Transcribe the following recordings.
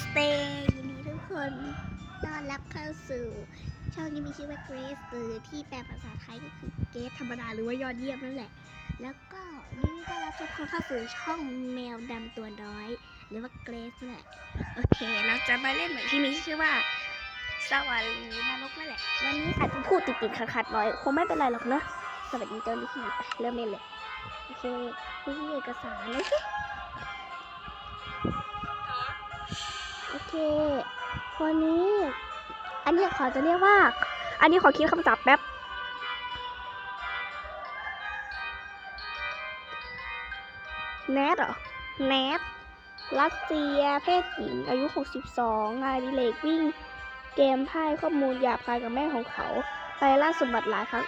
สเตย์ยินดีทุกคนต้อนรับเข้าสู่ช่องที่มีชื่อว่าเกรซหรือที่แปลภาษาไทยก็คือเกรซธรรมดาหรือว่ายอดเยี่ยมนั่นแหละ แล้วก็ยินดีต้อนรับทุกคนเข้าสู่ช่องแมวดำตัวน้อย หรือว่าเกรซนั่นแหละโอเค เราจะมาเล่นเหมือนที่มีชื่อว่าสวรรค์หรือนรกนั่นแหละ วันนี้อาจจะพูดติดๆขัดๆหน่อยคงไม่เป็นไรหรอกเนอะสวัสดีเจ้าหน้าที่ไปเริ่มเล่นเลยโอเคนี่เอกสารโอเค โอเควันนี้ อันนี้ขอจะเรียกว่า อันนี้ขอคิดคำศัพท์แป๊บแนทเหรอแนทรัสเซีย เพศหญิง อายุ 62งานอดิเลกวิ่ง เกมไพ่ข้อมูลหยาบคายกับแม่ของเขา ไปล่าสมบัติหลายครั้ง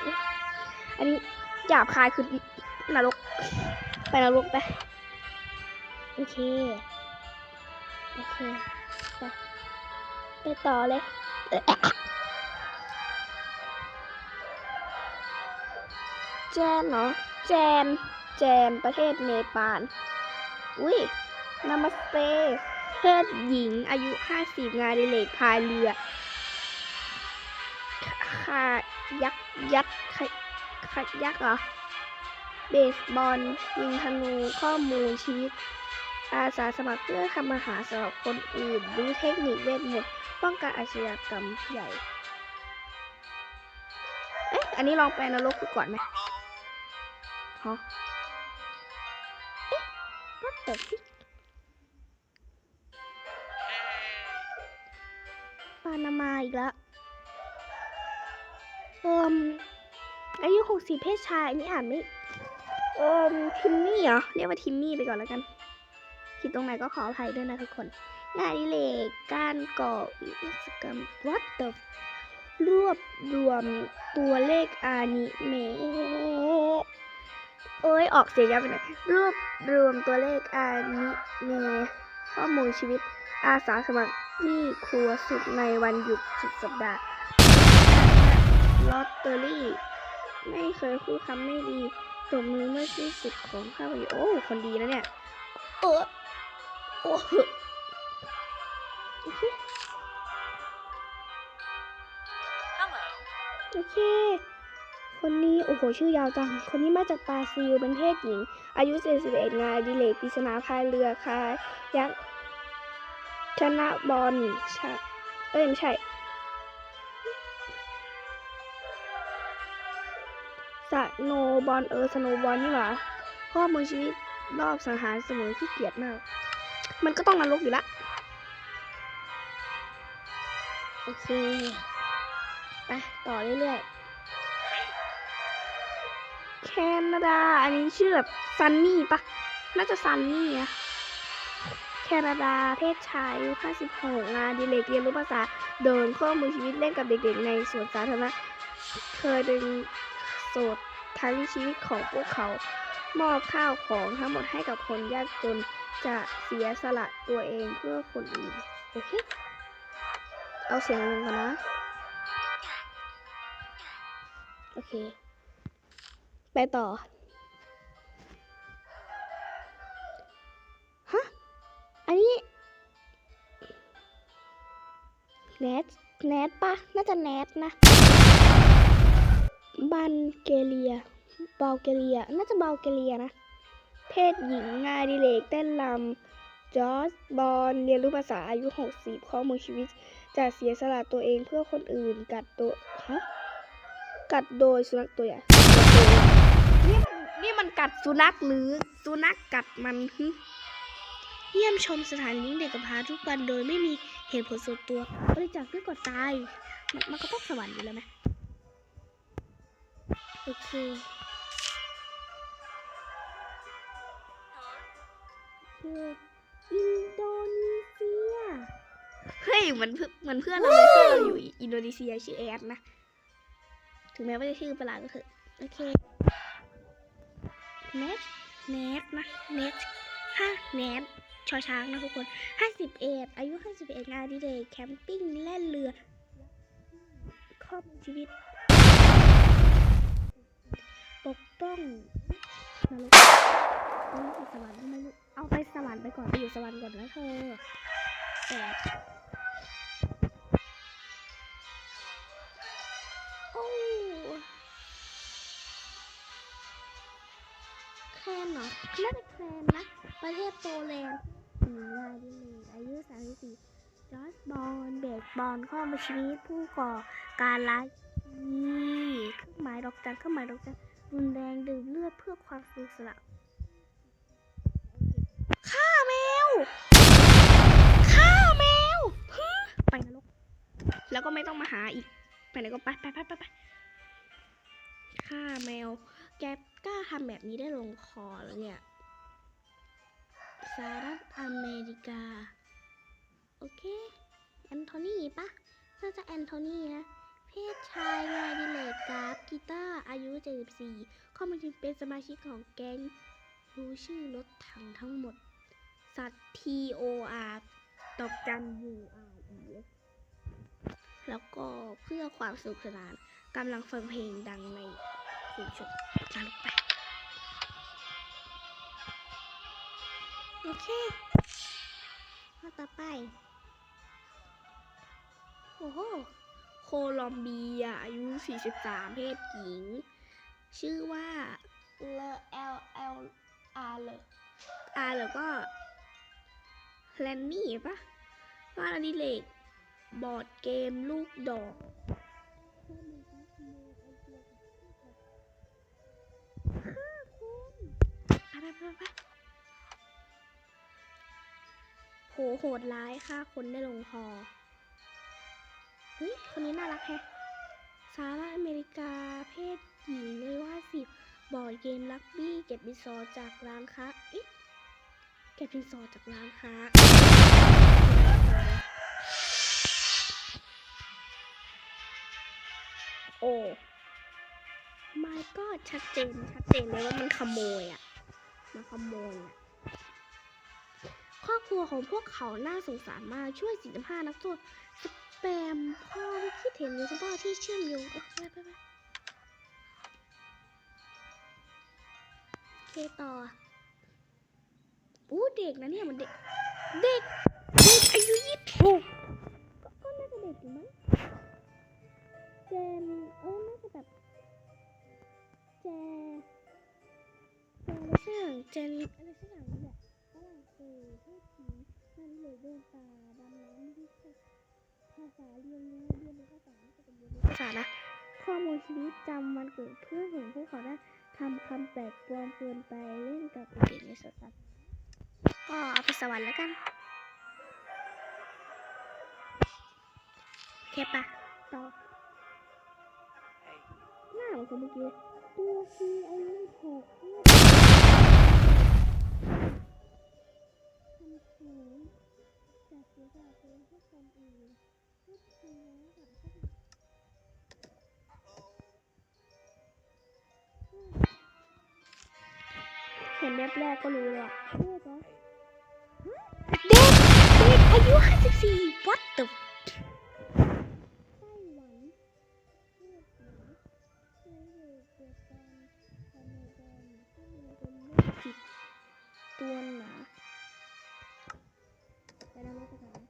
อันนี้หยาบคายคือนรก ไปนรกไป โอเค โอเค ไปต่อเลยแจนเหรอแจน แจน ประเทศเนปาล อุ้ยนามาสเตเพศหญิงอายุ 50 งานดิเลกพายเรือคายักยักษ์คายักเหรอ เบสบอล ยิงธนู ข้อมูลชีวิต อาสาสมัครเพื่อทำอาหารสำหรับคนอื่นรู้เทคนิคเวทมนต์ป้องกันอาชญากรรมใหญ่ เอ๊ะ อันนี้ลองไปนรกดูก่อนไหมฮะเอ๊ะรถเติบที่ปานามาอีกแล้วเอิมอายุหกสิบเพศชาย อันนี้อ่านไม่ เอิมทิมมี่เหรอ เรียกว่าทิมมี่ไปก่อนแล้วกัน ผิดตรงไหนก็ขออภัยด้วยนะทุกคน งานอดิเลกการก่อวิศกรรม what the รวบรวมตัวเลขอานิเมะโอ้ย ออกเสียงยากไปหน่อยรวบรวมตัวเลขอานิเมะข้อมูลชีวิตอาสาสมัครที่ครัวสุดในวันหยุดสุดสัปดาห์ลอตเตอรี่ ไม่เคยพูดคำไม่ดีตบมือเมื่อที่สุดของข้าพเจ้าโอ้ คนดีนะเนี่ย เออ อ้โหโอเคโอเค คนนี้ โอ้โห ชื่อยาวจัง คนนี้มาจากบราซิล เป็นเพศหญิง อายุ 41 งานดิเลกปริศนาพายเรือคายักษ์ชนะบอลชะเอ้ย ไม่ใช่สโนบอลเออสโนบอลนี่หว่าข้อมูลชีวิตรอบสังหารเสมอที่เกียดมาก มันก็ต้องนรกอยู่ละโอเคไปต่อเรื่อยๆแคนาดา อันนี้ชื่อแบบซันนี่ปะน่าจะซันนี่อะแคนาดาเพศชายอายุ56งานอดิเลกเรียนรู้ภาษาเดินข้อมูลชีวิตเล่นกับเด็กๆ ในสวนสาธารณะเคยเป็นโสดทั้งชีวิตของพวกเขา มอบข้าวของทั้งหมดให้กับคนยากจน จะเสียสละตัวเองเพื่อคนอื่น โอเค เอาเสียงลงกันนะ โอเค ไปต่อ ฮะ อันนี้แนทแนทปะน่าจะแนทนะ บัลเกเรียบาลเกเรีย น่าจะบาลเกเรียนะ เพศหญิงงานดิเลกเต้นรำจอร์จบอลเรียนรู้ภาษาอายุ 60 ข้อมูลชีวิตจะเสียสละตัวเองเพื่อคนอื่น กัดตัวฮะกัดโดยสุนัขตัวใหญ่นี่มันนี่มันกัดสุนัขหรือสุนัขกัดมันหึเยี่ยมชมสถานเลี้ยงเด็กกำพร้าทุกวันโดยไม่มีเหตุผลส่วนตัวบริจาคด้วยกดตายมันมันก็ต้องสวรรค์อยู่แล้วไหมโอเค คืออินโดนีเซีย เฮ้ยเหมือนเพื่อนเหมือนเพื่อนเราเลยเพื่อนเราอยู่อินโดนีเซียชื่อแอดนะ ถึงแม้ว่าจะชื่อประหลาดก็เถอะโอเคเนทเนทนะเนทห้าเนทชอช้างนะทุกคนห้าสิบเอ็ดอายุห้าสิบเอ็ดงานดิเดย์แคมปิ้งแล่นเรือ ครอบชีวิต ปกป้องนรก สวรรค์ไมลูกเอาไปสวรรค์ไปก่อนไปอยู่สวรรค์ก่อนนะเธอแปดโอ้แคนเหรอน่าจะแคนนะ ประเทศโปแลนด์หญิงรายที่หนึ่งอายุ34จอร์จบอลเบกบอลข้ามาชีวิตผู้ก่อการร้ายนี่เครื่องหมายดอกจันเครื่องหมายดอกจันรุนแรงดื่มเลือดเพื่อความสนุกสนาน ฆ่าแมวฆ่าแมวไปนรกแล้วก็ไม่ต้องมาหาอีก ไปไหนก็ไปไปไปไปไปฆ่าแมว แกกล้าทำแบบนี้ได้ลงคอแล้วเนี่ยสหรัฐอเมริกา โอเค แอนโทนีปะน่าจะแอนโทนีนะ เพศชายงานดิเลกกราฟกีตาร์อายุ 74 เข้ามาเป็นสมาชิกของแก๊งรู้ชื่อรถถังทั้งหมด สัตว์ T O R ตอกจัน U R E S แล้วก็เพื่อความสนุกสนานกำลังฟังเพลงดังในฝูงชนมาลงไปโอเคข้อต่อไป โอ้โห โคลอมเบีย อายุ 43 เพศหญิง ชื่อว่าเลเอลเอลอาร์เลอาร์เลก็ แลนนี่ปะงานอดิเรกบอร์ดเกมลูกดอกไปไปไปไปโหโหดร้ายฆ่าคนได้ลงคอ เฮ้ย คนนี้น่ารักแฮะสหรัฐอเมริกาเพศหญิงอายุ50บอร์ดเกมลักบี้ เก็บดินสอจากร้านค้าอ๊ะ เก็บดินสอจากร้านค้าโอ้ไม่ก็ชัดเจนชัดเจนเลยว่ามันขโมยอะมันขโมยอะครอบครัวของพวกเขาน่าสงสารมากช่วย 45 นักโทษสแปมพ่อไม่คิดเห็นเลยคุณพ่ที่เชื่อมโยงเออไปไปไปโอเคต่อ เด็กนะเนี่ยมันเด็ก เด็กเด็กอายุยี่สิบหกก็ก็น่าจะเด็กอยู่มั้งเจนเออน่าจะแบบแจแจอะไรสักอย่างเจนอะไรสักอย่างนี่แหละฝรั่งเศสเพศหญิงนั่นเลยเดินป่าดำน้ำไม่ได้ใช่ภาษาเรียนเนื้อเรียนภาษาไม่ใช่เป็นเรียนภาษานะข้อมูลชีวิตจำวันเกิดเพื่อนของพวกเขาได้ทำคำแปลกปลอมเกินไปเล่นกับเด็กในสวนสัตว์ ก็เอาไปสวรรค์แล้วกันโอเคปะต่อหน้าเหมือนคนเมื่อกี้ตัวซีอายุหกเลือดทำแผนจากเสียสละเป็นผู้คนอื่นพูกับพวกเห็นแรกๆก็รู้เลยอะ อายุ54 what the ไต้หวันเลือดหมูไม่ได้เกิดการทำในการที่มีเป็นโรคจิตตัวหนาไปนมัสการ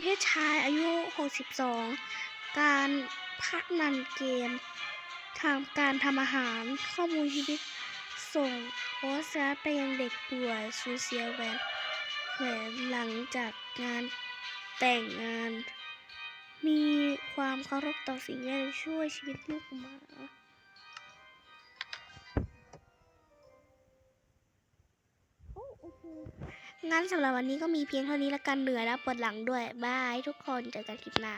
เพศชายอายุ 62 การพักนันเกมทำการทำอาหารข้อมูลชีวิต ส่งโพสต์การ์ดไปยังเด็กป่วยสูญเสียแหวนแหวนหลังจากงานแต่งงาน มีความเคารพต่อสิ่งแวดล้อมช่วยชีวิตลูกหมาโอ้โอเคงั้นสำหรับวันนี้ก็มีเพียงเท่านี้ละกันเหนื่อยแล้วปวดหลังด้วย บายทุกคนเจอกันคลิปหน้า